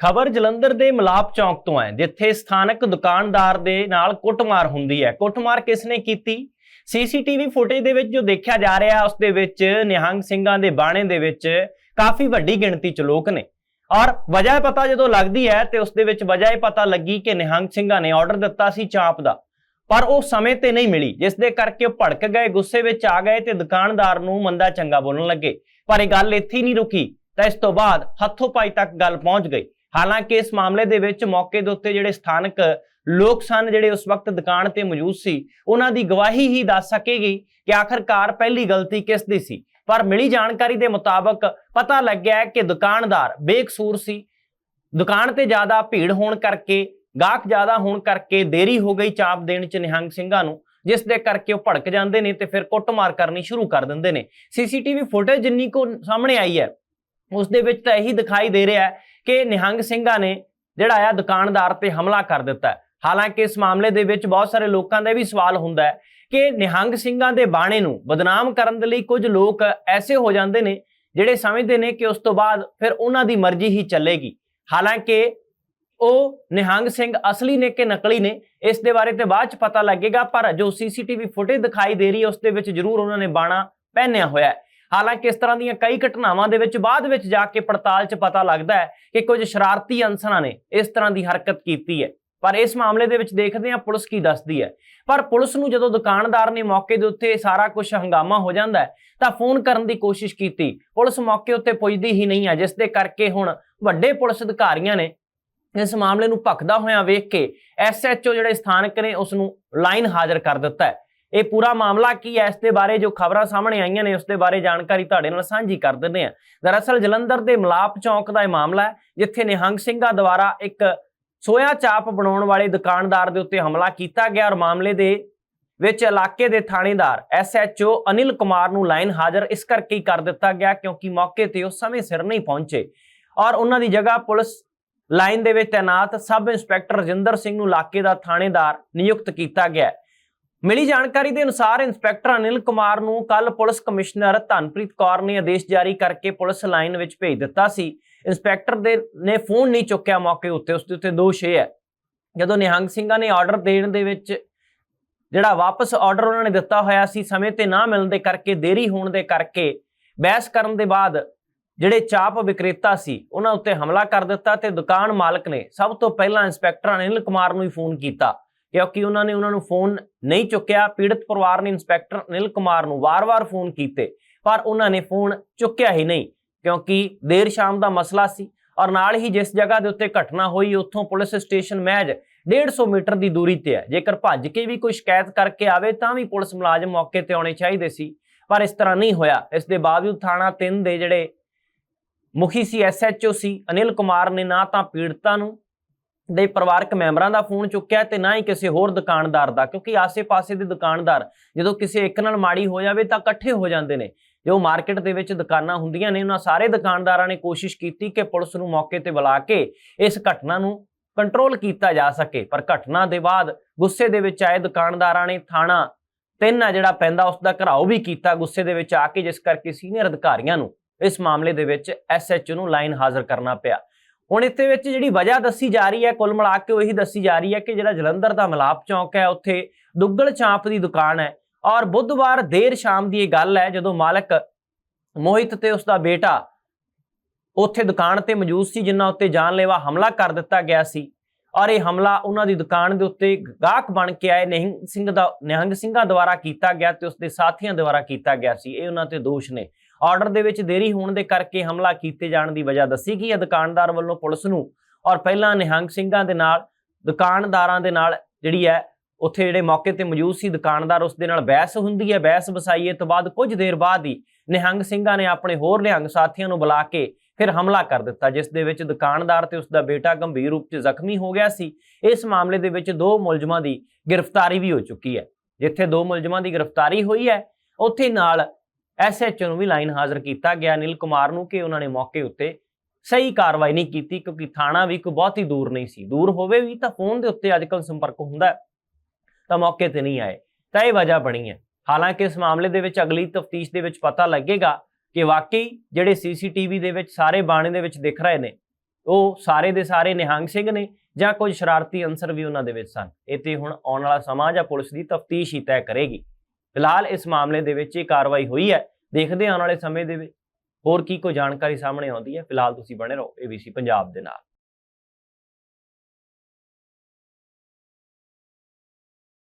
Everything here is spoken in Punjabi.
ਖਬਰ ਜਲੰਧਰ ਦੇ ਮਲਾਪ ਚੌਂਕ ਤੋਂ ਹੈ ਜਿੱਥੇ ਸਥਾਨਕ ਦੁਕਾਨਦਾਰ ਦੇ ਨਾਲ ਕੁੱਟਮਾਰ ਹੁੰਦੀ ਹੈ। ਕੁੱਟਮਾਰ ਕਿਸ ਨੇ ਕੀਤੀ? ਸੀਸੀਟੀਵੀ ਫੁਟੇਜ ਦੇ ਵਿੱਚ ਜੋ ਦੇਖਿਆ ਜਾ ਰਿਹਾ ਹੈ ਉਸ ਦੇ ਵਿੱਚ ਨਿਹੰਗ ਸਿੰਘਾਂ ਦੇ ਬਾਣੇ ਦੇ ਵਿੱਚ ਕਾਫੀ ਵੱਡੀ ਗਿਣਤੀ ਚ ਲੋਕ ਨੇ। ਔਰ ਵਜ੍ਹਾ ਪਤਾ ਜਦੋਂ ਲੱਗਦੀ ਹੈ ਤੇ ਉਸ ਦੇ ਵਿੱਚ ਵਜ੍ਹਾ ਇਹ ਪਤਾ ਲੱਗੀ ਕਿ ਨਿਹੰਗ ਸਿੰਘਾਂ ਨੇ ਆਰਡਰ ਦਿੱਤਾ ਸੀ ਚਾਂਪ ਦਾ। ਪਰ ਉਹ ਸਮੇਂ ਤੇ ਨਹੀਂ ਮਿਲੀ, ਜਿਸ ਦੇ ਕਰਕੇ ਉਹ ਭੜਕ ਗਏ, ਗੁੱਸੇ ਵਿੱਚ ਆ ਗਏ ਤੇ ਦੁਕਾਨਦਾਰ ਨੂੰ ਮੰਦਾ ਚੰਗਾ ਬੋਲਣ ਲੱਗੇ। ਪਰ ਇਹ ਗੱਲ ਇੱਥੇ ਨਹੀਂ ਰੁਕੀ। ਤਾਂ ਇਸ ਤੋਂ ਬਾਅਦ ਹੱਥੋਂ ਪਾਈ ਤੱਕ ਗੱਲ ਪਹੁੰਚ ਗਈ। ਹਾਲਾਂਕਿ ਇਸ ਮਾਮਲੇ ਦੇ ਵਿੱਚ ਮੌਕੇ ਦੇ ਉੱਤੇ ਜਿਹੜੇ ਸਥਾਨਕ ਲੋਕ ਸਨ ਜਿਹੜੇ ਉਸ ਵਕਤ ਦੁਕਾਨ ਤੇ ਮੌਜੂਦ ਸੀ, ਉਹਨਾਂ ਦੀ ਗਵਾਹੀ ਹੀ ਦੱਸ ਸਕੇਗੀ ਕਿ ਆਖਰਕਾਰ ਪਹਿਲੀ ਗਲਤੀ ਕਿਸ ਦੀ ਸੀ। ਪਰ ਮਿਲੀ ਜਾਣਕਾਰੀ ਦੇ ਮੁਤਾਬਕ ਪਤਾ ਲੱਗਿਆ ਕਿ ਦੁਕਾਨਦਾਰ ਬੇਕਸੂਰ ਸੀ। ਦੁਕਾਨ ਤੇ ਜ਼ਿਆਦਾ ਭੀੜ ਹੋਣ ਕਰਕੇ, ਗਾਹਕ ਜ਼ਿਆਦਾ ਹੋਣ ਕਰਕੇ ਦੇਰੀ ਹੋ ਗਈ ਚਾਪ ਦੇਣ ਚ ਨਿਹੰਗ ਸਿੰਘਾਂ ਨੂੰ, ਜਿਸ ਦੇ ਕਰਕੇ ਉਹ ਭੜਕ ਜਾਂਦੇ ਨੇ ਤੇ ਫਿਰ ਕੁੱਟਮਾਰ ਕਰਨੀ ਸ਼ੁਰੂ ਕਰ ਦਿੰਦੇ ਨੇ। ਸੀਸੀਟੀਵੀ ਫੁਟੇਜ ਜਿੰਨੀ ਕੋ ਸਾਹਮਣੇ ਆਈ ਹੈ, ਉਸ ਦੇ ਵਿੱਚ ਤਾਂ ਇਹੀ ਦਿਖਾਈ ਦੇ ਰਿਹਾ ਹੈ ਕਿ ਨਿਹੰਗ ਸਿੰਘਾਂ ਨੇ ਜਿਹੜਾ ਆ ਦੁਕਾਨਦਾਰ ਤੇ ਹਮਲਾ ਕਰ ਦਿੱਤਾ ਹਾਲਾਂਕਿ ਇਸ ਮਾਮਲੇ ਦੇ ਵਿੱਚ ਬਹੁਤ ਸਾਰੇ ਲੋਕਾਂ ਦਾ ਇਹ ਵੀ ਸਵਾਲ ਹੁੰਦਾ ਹੈ ਕਿ ਨਿਹੰਗ ਸਿੰਘਾਂ ਦੇ ਬਾਣੇ ਨੂੰ ਬਦਨਾਮ ਕਰਨ ਦੇ ਲਈ ਕੁਝ ਲੋਕ ਐਸੇ ਹੋ ਜਾਂਦੇ ਨੇ ਜਿਹੜੇ ਸਮਝਦੇ ਨੇ ਕਿ ਉਸ ਤੋਂ ਬਾਅਦ ਫਿਰ ਉਹਨਾਂ ਦੀ ਮਰਜ਼ੀ ਹੀ ਚੱਲੇਗੀ। ਹਾਲਾਂਕਿ ਉਹ ਨਿਹੰਗ ਸਿੰਘ ਅਸਲੀ ਨੇ ਕਿ ਨਕਲੀ ਨੇ, ਇਸ ਦੇ ਬਾਰੇ ਤੇ ਬਾਅਦ ਚ ਪਤਾ ਲੱਗੇਗਾ, ਪਰ ਜੋ ਸੀਸੀਟੀਵੀ ਫੁਟੇਜ ਦਿਖਾਈ ਦੇ ਰਹੀ ਹੈ, ਉਸ ਦੇ ਵਿੱਚ ਜ਼ਰੂਰ ਉਹਨਾਂ ਨੇ ਬਾਣਾ ਪਹਿਨਿਆ ਹੋਇਆ ਹੈ। ਹਾਲਾਂਕਿ ਇਸ ਤਰ੍ਹਾਂ ਦੀਆਂ ਕਈ ਘਟਨਾਵਾਂ ਦੇ ਵਿੱਚ ਬਾਅਦ ਵਿੱਚ ਜਾ ਕੇ ਪੜਤਾਲ 'ਚ ਪਤਾ ਲੱਗਦਾ ਹੈ ਕਿ ਕੁਝ ਸ਼ਰਾਰਤੀ ਅਨਸਰਾਂ ਨੇ ਇਸ ਤਰ੍ਹਾਂ ਦੀ ਹਰਕਤ ਕੀਤੀ ਹੈ। ਪਰ ਇਸ ਮਾਮਲੇ ਦੇ ਵਿੱਚ ਦੇਖਦੇ ਹਾਂ ਪੁਲਿਸ ਕੀ ਦੱਸਦੀ ਹੈ। ਪਰ ਪੁਲਿਸ ਨੂੰ ਜਦੋਂ ਦੁਕਾਨਦਾਰ ਨੇ ਮੌਕੇ ਦੇ ਉੱਤੇ ਸਾਰਾ ਕੁਝ ਹੰਗਾਮਾ ਹੋ ਜਾਂਦਾ ਤਾਂ ਫੋਨ ਕਰਨ ਦੀ ਕੋਸ਼ਿਸ਼ ਕੀਤੀ। ਪੁਲਿਸ ਮੌਕੇ ਉੱਤੇ ਪੁੱਜਦੀ ਹੀ ਨਹੀਂ ਹੈ, ਜਿਸ ਦੇ ਕਰਕੇ ਹੁਣ ਵੱਡੇ ਪੁਲਿਸ ਅਧਿਕਾਰੀਆਂ ਨੇ ਇਸ ਮਾਮਲੇ ਨੂੰ ਭਖਦਾ ਹੋਇਆ ਵੇਖ ਕੇ ਐਸਐਚਓ ਜਿਹੜੇ ਸਥਾਨਕ ਨੇ, ਉਸ ਨੂੰ ਲਾਈਨ ਹਾਜ਼ਰ ਕਰ ਦਿੱਤਾ ਹੈ। ਇਹ ਪੂਰਾ ਮਾਮਲਾ ਕੀ ਹੈ? ਇਸ ਦੇ ਬਾਰੇ ਜੋ ਖਬਰਾਂ ਸਾਹਮਣੇ ਆਈਆਂ ਨੇ, ਉਸ ਦੇ ਬਾਰੇ ਜਾਣਕਾਰੀ ਤੁਹਾਡੇ ਨਾਲ ਸਾਂਝੀ ਕਰ ਦਿੰਦੇ ਹਾਂ। ਦਰਅਸਲ ਜਲੰਧਰ ਦੇ ਮਲਾਪ ਚੌਂਕ ਦਾ ਇਹ ਮਾਮਲਾ ਹੈ, ਜਿੱਥੇ ਨਿਹੰਗ ਸਿੰਘਾਂ ਦੁਆਰਾ ਇੱਕ ਸੋਇਆ ਚਾਪ ਬਣਾਉਣ ਵਾਲੇ ਦੁਕਾਨਦਾਰ ਦੇ ਉੱਤੇ ਹਮਲਾ ਕੀਤਾ ਗਿਆ ਔਰ ਮਾਮਲੇ ਦੇ ਵਿੱਚ ਇਲਾਕੇ ਦੇ ਥਾਣੇਦਾਰ ਐਸਐਚਓ ਅਨਿਲ ਕੁਮਾਰ ਨੂੰ ਲਾਈਨ ਹਾਜ਼ਰ ਇਸ ਕਰਕੇ ਹੀ ਕਰ ਦਿੱਤਾ ਗਿਆ ਕਿਉਂਕਿ ਮੌਕੇ ਤੇ ਉਹ ਸਮੇਂ ਸਿਰ ਨਹੀਂ ਪਹੁੰਚੇ। ਔਰ ਉਹਨਾਂ ਦੀ ਜਗ੍ਹਾ ਪੁਲਿਸ ਲਾਈਨ ਦੇ ਵਿੱਚ ਤਾਇਨਾਤ ਸਬ ਇੰਸਪੈਕਟਰ ਰਜਿੰਦਰ ਸਿੰਘ ਨੂੰ ਇਲਾਕੇ ਦਾ ਥਾਣੇਦਾਰ ਨਿਯੁਕਤ ਕੀਤਾ ਗਿਆ ਮਿਲੀ ਜਾਣਕਾਰੀ ਦੇ ਅਨੁਸਾਰ ਇੰਸਪੈਕਟਰ ਅਨਿਲ ਕੁਮਾਰ ਨੂੰ ਕੱਲ ਪੁਲਿਸ ਕਮਿਸ਼ਨਰ ਧਨਪ੍ਰੀਤ ਕੌਰ ਨੇ ਆਦੇਸ਼ ਜਾਰੀ ਕਰਕੇ ਪੁਲਿਸ ਲਾਈਨ ਵਿੱਚ ਭੇਜ ਦਿੱਤਾ ਸੀ। ਇੰਸਪੈਕਟਰ ਦੇ ਨੇ ਫੋਨ ਨਹੀਂ ਚੁੱਕਿਆ ਮੌਕੇ ਉੱਤੇ, ਉਸ ਦੇ ਉੱਤੇ ਦੋਸ਼ ਇਹ ਹੈ। ਜਦੋਂ ਨਿਹੰਗ ਸਿੰਘਾਂ ਨੇ ਆਰਡਰ ਦੇਣ ਦੇ ਵਿੱਚ ਜਿਹੜਾ ਵਾਪਸ ਆਰਡਰ ਉਹਨਾਂ ਨੇ ਦਿੱਤਾ ਹੋਇਆ ਸੀ, ਸਮੇਂ ਤੇ ਨਾ ਮਿਲਣ ਦੇ ਕਰਕੇ, ਦੇਰੀ ਹੋਣ ਦੇ ਕਰਕੇ ਬਹਿਸ ਕਰਨ ਦੇ ਬਾਅਦ ਜਿਹੜੇ ਚਾਪ ਵਿਕਰੇਤਾ ਸੀ, ਉਹਨਾਂ ਉੱਤੇ ਹਮਲਾ ਕਰ ਦਿੱਤਾ ਤੇ ਦੁਕਾਨ ਮਾਲਕ ਨੇ ਸਭ ਤੋਂ ਪਹਿਲਾਂ ਇੰਸਪੈਕਟਰ ਅਨਿਲ ਕੁਮਾਰ ਨੂੰ ਹੀ ਫੋਨ ਕੀਤਾ। ਕਿਉਂਕਿ ਉਹਨਾਂ ਨੇ ਉਹਨਾਂ ਨੂੰ ਫੋਨ ਨਹੀਂ ਚੁੱਕਿਆ, ਪੀੜਤ ਪਰਿਵਾਰ ਨੇ ਇੰਸਪੈਕਟਰ ਅਨਿਲ ਕੁਮਾਰ ਨੂੰ ਵਾਰ-ਵਾਰ ਫੋਨ ਕੀਤੇ, ਪਰ ਉਹਨਾਂ ਨੇ ਫੋਨ ਚੁੱਕਿਆ ਹੀ ਨਹੀਂ, ਕਿਉਂਕਿ ਦੇਰ ਸ਼ਾਮ ਦਾ ਮਸਲਾ ਸੀ ਔਰ ਨਾਲ ਹੀ ਜਿਸ ਜਗ੍ਹਾ ਦੇ ਉੱਤੇ ਘਟਨਾ ਹੋਈ, ਉੱਥੋਂ ਪੁਲਿਸ ਸਟੇਸ਼ਨ ਮਹਿਜ 150 ਮੀਟਰ ਦੀ ਦੂਰੀ ਤੇ ਹੈ। ਜੇਕਰ ਭੱਜ ਕੇ ਵੀ ਕੋਈ ਸ਼ਿਕਾਇਤ ਕਰਕੇ ਆਵੇ, ਤਾਂ ਵੀ ਪੁਲਿਸ ਮੁਲਾਜ਼ਮ ਮੌਕੇ ਤੇ ਆਉਣੇ ਚਾਹੀਦੇ ਸੀ, ਪਰ ਇਸ ਤਰ੍ਹਾਂ ਨਹੀਂ ਹੋਇਆ। ਇਸ ਦੇ ਬਾਵਜੂਦ ਥਾਣਾ 3 ਦੇ ਜਿਹੜੇ ਮੁਖੀ ਸੀ ਐਸਐਚਓ ਸੀ, ਅਨਿਲ ਕੁਮਾਰ ਨੇ ਨਾ ਤਾਂ ਪੀੜਤਾਂ ਨੂੰ ਦੇ ਪਰਿਵਾਰਕ ਮੈਂਬਰਾਂ ਦਾ ਫੋਨ ਚੁੱਕਿਆ ਤੇ ਨਾ ਹੀ ਕਿਸੇ ਹੋਰ ਦੁਕਾਨਦਾਰ ਦਾ, ਕਿਉਂਕਿ ਆਸੇ-ਪਾਸੇ ਦੇ ਦੁਕਾਨਦਾਰ ਜਦੋਂ ਕਿਸੇ ਇੱਕ ਨਾਲ ਮਾੜੀ ਹੋ ਜਾਵੇ ਤਾਂ ਇਕੱਠੇ ਹੋ ਜਾਂਦੇ ਨੇ। ਜੋ ਮਾਰਕੀਟ ਦੇ ਵਿੱਚ ਦੁਕਾਨਾਂ ਹੁੰਦੀਆਂ ਨੇ, ਉਹਨਾਂ ਸਾਰੇ ਦੁਕਾਨਦਾਰਾਂ ਨੇ ਕੋਸ਼ਿਸ਼ ਕੀਤੀ ਕਿ ਪੁਲਿਸ ਨੂੰ ਮੌਕੇ ਤੇ ਬੁਲਾ ਕੇ ਇਸ ਘਟਨਾ ਨੂੰ ਕੰਟਰੋਲ ਕੀਤਾ ਜਾ ਸਕੇ, ਪਰ ਘਟਨਾ ਦੇ ਬਾਅਦ ਗੁੱਸੇ ਦੇ ਵਿੱਚ ਆਏ ਦੁਕਾਨਦਾਰਾਂ ਨੇ ਥਾਣਾ ਤਿੰਨ ਆ ਜਿਹੜਾ ਪੈਂਦਾ, ਉਸ ਦਾ ਘਰਾਓ ਵੀ ਕੀਤਾ, ਗੁੱਸੇ ਦੇ ਵਿੱਚ ਆ ਕੇ ਜਿਸ ਕਰਕੇ ਸੀਨੀਅਰ ਅਧਿਕਾਰੀਆਂ ਨੂੰ ਇਸ ਮਾਮਲੇ ਦੇ ਵਿੱਚ ਐਸਐਚਓ ਨੂੰ ਲਾਈਨ ਹਾਜ਼ਰ ਕਰਨਾ ਪਿਆ। ਹੁਣ ਇੱਥੇ ਵਿੱਚ ਜਿਹੜੀ ਵਜ੍ਹਾ ਦੱਸੀ ਜਾ ਰਹੀ ਹੈ, ਕੁੱਲ ਮਿਲਾ ਕੇ ਉਹੀ ਦੱਸੀ ਜਾ ਰਹੀ ਹੈ ਕਿ ਜਿਹੜਾ ਜਲੰਧਰ ਦਾ ਮਲਾਪ ਚੌਂਕ ਹੈ, ਉੱਥੇ ਦੁੱਗਲ ਚਾਂਪ ਦੀ ਦੁਕਾਨ ਹੈ ਔਰ ਬੁੱਧਵਾਰ ਦੇਰ ਸ਼ਾਮ ਦੀ ਇਹ ਗੱਲ ਹੈ, ਜਦੋਂ ਮਾਲਕ ਮੋਹਿਤ ਤੇ ਉਸ ਦਾ ਬੇਟਾ ਉੱਥੇ ਦੁਕਾਨ ਤੇ ਮੌਜੂਦ ਸੀ, ਜਿਨ੍ਹਾਂ ਉੱਤੇ ਜਾਨਲੇਵਾ ਹਮਲਾ ਕਰ ਦਿੱਤਾ ਗਿਆ ਸੀ ਔਰ ਇਹ ਹਮਲਾ ਉਹਨਾਂ ਦੀ ਦੁਕਾਨ ਦੇ ਉੱਤੇ ਗਾਹਕ ਬਣ ਕੇ ਆਏ, ਨਿਹੰਗ ਸਿੰਘ ਦਾ, ਨਿਹੰਗ ਸਿੰਘਾਂ ਦੁਆਰਾ ਕੀਤਾ ਗਿਆ ਤੇ ਉਸ ਦੇ ਸਾਥੀਆਂ ਦੁਆਰਾ ਕੀਤਾ ਗਿਆ ਸੀ, ਇਹ ਉਹਨਾਂ ਤੇ ਦੋਸ਼ ਨੇ। ਆਰਡਰ ਦੇ ਵਿੱਚ ਦੇਰੀ ਹੋਣ ਦੇ ਕਰਕੇ ਹਮਲਾ ਕੀਤੇ ਜਾਣ ਦੀ ਵਜ੍ਹਾ ਦੱਸੀ ਗਈ ਹੈ। ਦੁਕਾਨਦਾਰ ਵੱਲੋਂ ਪੁਲਿਸ ਨੂੰ ਔਰ ਪਹਿਲਾਂ ਨਿਹੰਗ ਸਿੰਘਾਂ ਦੇ ਨਾਲ, ਦੁਕਾਨਦਾਰਾਂ ਦੇ ਨਾਲ ਜਿਹੜੀ ਹੈ, ਉੱਥੇ ਜਿਹੜੇ ਮੌਕੇ ਤੇ ਮੌਜੂਦ ਸੀ, ਦੁਕਾਨਦਾਰ ਉਸ ਦੇ ਨਾਲ ਬਹਿਸ ਹੁੰਦੀ ਹੈ, ਬਹਿਸ ਵਸਾਈਏ ਤੋਂ ਬਾਅਦ ਕੁਝ ਦੇਰ ਬਾਅਦ ਹੀ ਨਿਹੰਗ ਸਿੰਘਾਂ ਨੇ ਆਪਣੇ ਹੋਰ ਨਿਹੰਗ ਸਾਥੀਆਂ ਨੂੰ ਬੁਲਾ ਕੇ ਫਿਰ ਹਮਲਾ ਕਰ ਦਿੱਤਾ, ਜਿਸ ਦੇ ਵਿੱਚ ਦੁਕਾਨਦਾਰ ਤੇ ਉਸ ਦਾ ਬੇਟਾ ਗੰਭੀਰ ਰੂਪ 'ਚ ਜ਼ਖਮੀ ਹੋ ਗਿਆ ਸੀ। ਇਸ ਮਾਮਲੇ ਦੇ ਵਿੱਚ ਦੋ ਮੁਲਜ਼ਮਾਂ ਦੀ ਗ੍ਰਿਫਤਾਰੀ ਵੀ ਹੋ ਚੁੱਕੀ ਹੈ। ਜਿੱਥੇ ਦੋ ਮੁਲਜ਼ਮਾਂ ਦੀ ਗ੍ਰਿਫਤਾਰੀ ਹੋਈ ਹੈ, ਉੱਥੇ ਨਾਲ ਐਸਐਚਓ ਨੂੰ ਵੀ ਲਾਈਨ ਹਾਜ਼ਰ ਕੀਤਾ ਗਿਆ। ਅਨਿਲ ਕੁਮਾਰ ਨੂੰ ਕਿ ਉਹਨਾਂ ਨੇ ਮੌਕੇ ਉੱਤੇ ਸਹੀ ਕਾਰਵਾਈ ਨਹੀਂ ਕੀਤੀ ਕਿਉਂਕਿ ਥਾਣਾ ਵੀ ਕੋਈ ਬਹੁਤ ਹੀ ਦੂਰ ਨਹੀਂ ਸੀ। ਦੂਰ ਹੋਵੇ ਵੀ ਤਾਂ ਫੋਨ ਦੇ ਉੱਤੇ ਅੱਜਕੱਲ ਸੰਪਰਕ ਹੁੰਦਾ ਤਾਂ ਮੌਕੇ ਤੇ ਨਹੀਂ ਆਏ। ਤਾਂ ਇਹ ਵਜ੍ਹਾ ਬਣੀ ਹੈ। ਹਾਲਾਂਕਿ ਇਸ ਮਾਮਲੇ ਦੇ ਵਿੱਚ ਅਗਲੀ ਤਫਤੀਸ਼ ਦੇ ਵਿੱਚ ਪਤਾ ਲੱਗੇਗਾ ਕਿ ਵਾਕਈ ਜਿਹੜੇ ਸੀਸੀਟੀਵੀ ਦੇ ਵਿੱਚ ਸਾਰੇ ਬਾਣੇ ਦੇ ਵਿੱਚ ਦਿਖ ਰਹੇ ਨੇ, ਉਹ ਸਾਰੇ ਦੇ ਸਾਰੇ ਨਿਹੰਗ ਸਿੰਘ ਨੇ ਜਾਂ ਕੋਈ ਸ਼ਰਾਰਤੀ ਅੰਸਰ ਵੀ ਉਹਨਾਂ ਦੇ ਵਿੱਚ ਸਨ। ਇਹ ਤੇ ਹੁਣ ਆਉਣ ਵਾਲਾ ਸਮਾਂ ਜਾਂ ਪੁਲਿਸ ਦੀ ਤਫਤੀਸ਼ ਹੀ ਤੈਅ ਕਰੇਗੀ। ਫਿਲਹਾਲ ਇਸ ਮਾਮਲੇ ਦੇ ਵਿੱਚ ਇਹ ਕਾਰਵਾਈ ਹੋਈ ਹੈ। ਦੇਖਦੇ ਆਉਣ ਵਾਲੇ ਸਮੇਂ ਦੇ ਵਿੱਚ ਹੋਰ ਕੀ ਕੋਈ ਜਾਣਕਾਰੀ ਸਾਹਮਣੇ ਆਉਂਦੀ ਹੈ। ਫਿਲਹਾਲ ਤੁਸੀਂ ਬਣੇ ਰਹੋ ABC ਪੰਜਾਬ ਦੇ ਨਾਲ।